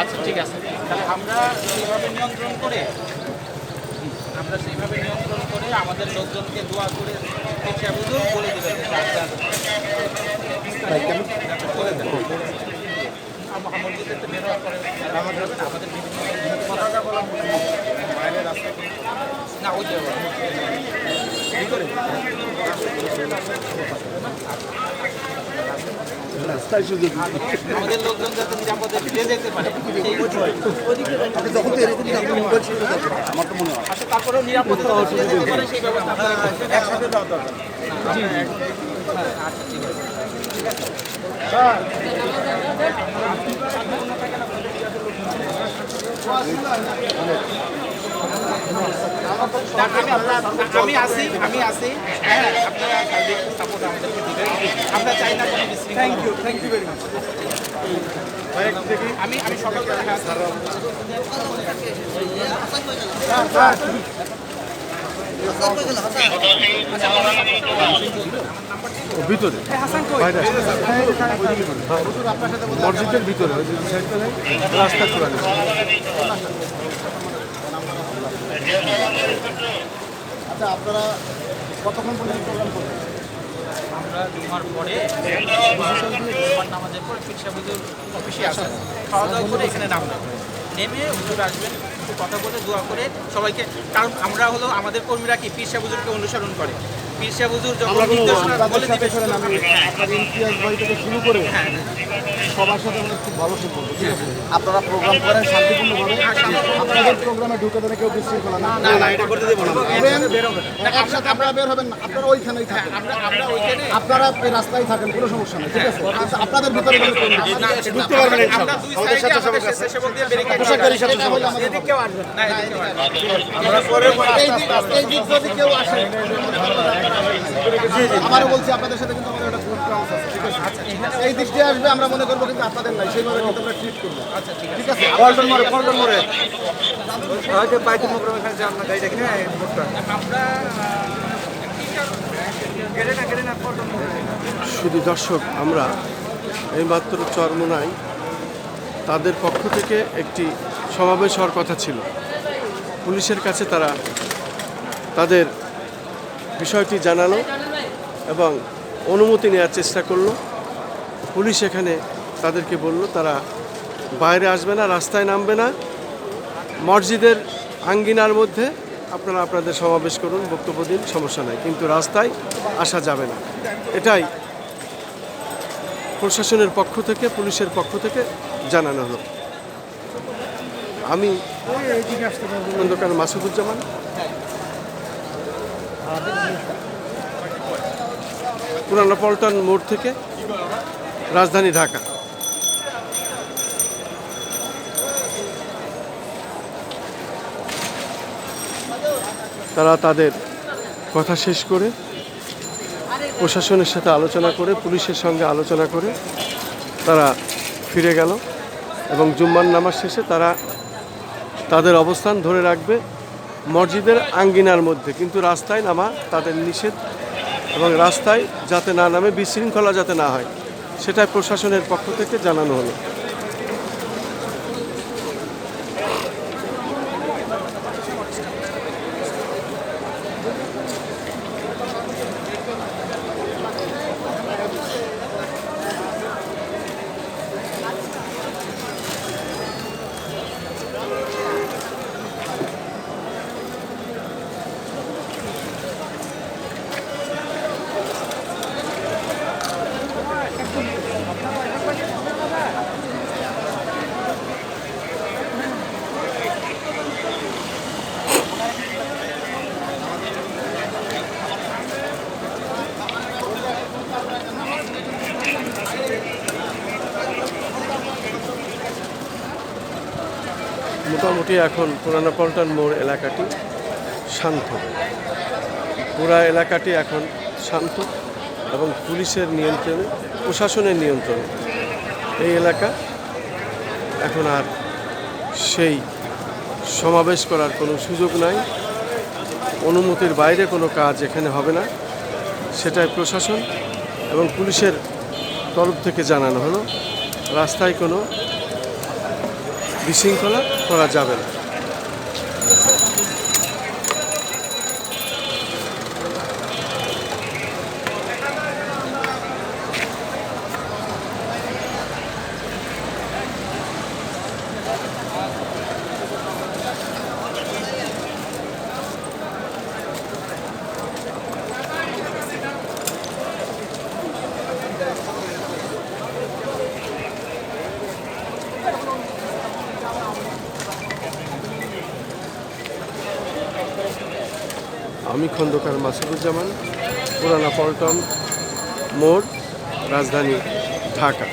আচ্ছা ঠিক আছে। তাহলে আমরা সেইভাবে নিয়ন্ত্রণ করে, আমরা সেইভাবে নিয়ন্ত্রণ করে আমাদের লোকজনকে দোয়া করে পেছিয়া বুঝুন বলে দেবেন। করে। পরে আমাদের বিভিন্ন কথাটা বলা বাইরের রাস্তা না ওই রাস্তায় সুযোগ আমাদের লোকজন যাতে নিরাপদে ফিরে যেতে পারে যখন তো এরকম মোবাইল শুরু আমার তো মনে হয়। আসলে তারপরেও নিরাপদে ফিরে যেতে পারে সেই ব্যবস্থা একসাথে দেওয়া দরকার। জি। জি আচ্ছা ঠিক আছে। আমি আসি আমি আসি হ্যাঁ আপনারা সাপোর্ট আমাদেরকে দিবেন আমরা চাই না কোনো thank you thank you very much আমি আমি সকালবেলা হ্যাঁ। স্যার ভিতরে মসজিদের ভিতরে। রাস্তা চলে আচ্ছা আপনারা কতক্ষণ পর্যন্ত প্রোগ্রাম করবেন? আমরা পরে পরে অফিসে আসেন খাওয়া দাওয়া করে এখানে নেমে আসবেন কথা বলে, দোয়া করে সবাইকে, কারণ আমরা হলো, আমাদের কর্মীরা কি পীরসা হুজুরকে অনুসরণ করে। হুজুর যখন নির্দেশনা বলে দিবে হ্যাঁ আপনার ইমতিয়াজ ভাই থেকে শুরু করে হ্যাঁ সবার সাথে আমাদের খুব ভালো সম্পর্ক ঠিক আছে আপনারা প্রোগ্রাম করেন শান্তিপূর্ণভাবে আপনাদের প্রোগ্রামে ঢুকে দেবে কেউ বিশৃঙ্খলা না না না এটা করতে দেবো না একসাথে আপনারা বের হবেন না আপনারা ওইখানেই থাকেন আমরা আমরা ওইখানে আপনারা রাস্তায় থাকেন কোনো সমস্যা নেই ঠিক আছে আপনাদের ভিতরে কোনো ঢুকতে পারবেন না আমরা দুই সাইডে আমাদের স্বেচ্ছাসেবক দিয়ে ব্যারিকেড এদিক কেউ আসবে না এদিক কেউ এই দিক যদি কেউ আসে আমারও বলছি আপনাদের সাথে কিন্তু আমাদের একটা গুড ক্রাউন্স আছে ঠিক আছে? এই দিক দিয়ে আসবে আমরা মনে করব কিন্তু আপনাদের নাই সেইভাবে কিন্তু আমরা ট্রিট করব। আচ্ছা ঠিক আছে। পল্টন মোড়ে পল্টন মোড়ে হয়তো এখানে যে আপনার গাড়িটা কিনে আমরা। শুধু দর্শক আমরা এইমাত্র চরমোনাই তাদের পক্ষ থেকে একটি সমাবেশ হওয়ার কথা ছিল। পুলিশের কাছে তারা তাদের বিষয়টি জানালো এবং অনুমতি নেওয়ার চেষ্টা করল। পুলিশ এখানে তাদেরকে বলল তারা বাইরে আসবে না রাস্তায় নামবে না। মসজিদের আঙ্গিনার মধ্যে আপনারা আপনাদের সমাবেশ করুন বক্তব্য দিন সমস্যা নাই। কিন্তু রাস্তায় আসা যাবে না। এটাই প্রশাসনের পক্ষ থেকে পুলিশের পক্ষ থেকে জানানো হলো। আমি খন্দকার মাসুদুজ্জামান। পুরানো পল্টন মোড় থেকে রাজধানী ঢাকা। তারা তাদের কথা শেষ করে, প্রশাসনের সাথে আলোচনা করে, পুলিশের সঙ্গে আলোচনা করে তারা ফিরে গেল এবং জুম্মার নামাজ শেষে তারা তাদের অবস্থান ধরে রাখবে। মসজিদের আঙ্গিনার মধ্যে, কিন্তু রাস্তায় নামা তাদের নিষেধ এবং রাস্তায় যাতে না নামে, বিশৃঙ্খলা যাতে না হয়, সেটাই প্রশাসনের পক্ষ থেকে জানানো হলো। মোটামুটি এখন পুরানো পল্টন মোড় এলাকাটি শান্ত। পুরা এলাকাটি এখন শান্ত এবং পুলিশের নিয়ন্ত্রণে, প্রশাসনের নিয়ন্ত্রণে এই এলাকা এখন আর সেই সমাবেশ করার কোনো সুযোগ নাই। অনুমতির বাইরে কোনো কাজ এখানে হবে না। সেটাই প্রশাসন এবং পুলিশের তরফ থেকে জানানো হলো। রাস্তায় কোনো বিশৃঙ্খলা করা যাবে না। আমি খন্দকার মাসুদুজ্জামান পুরানা পল্টন মোড় রাজধানী ঢাকা।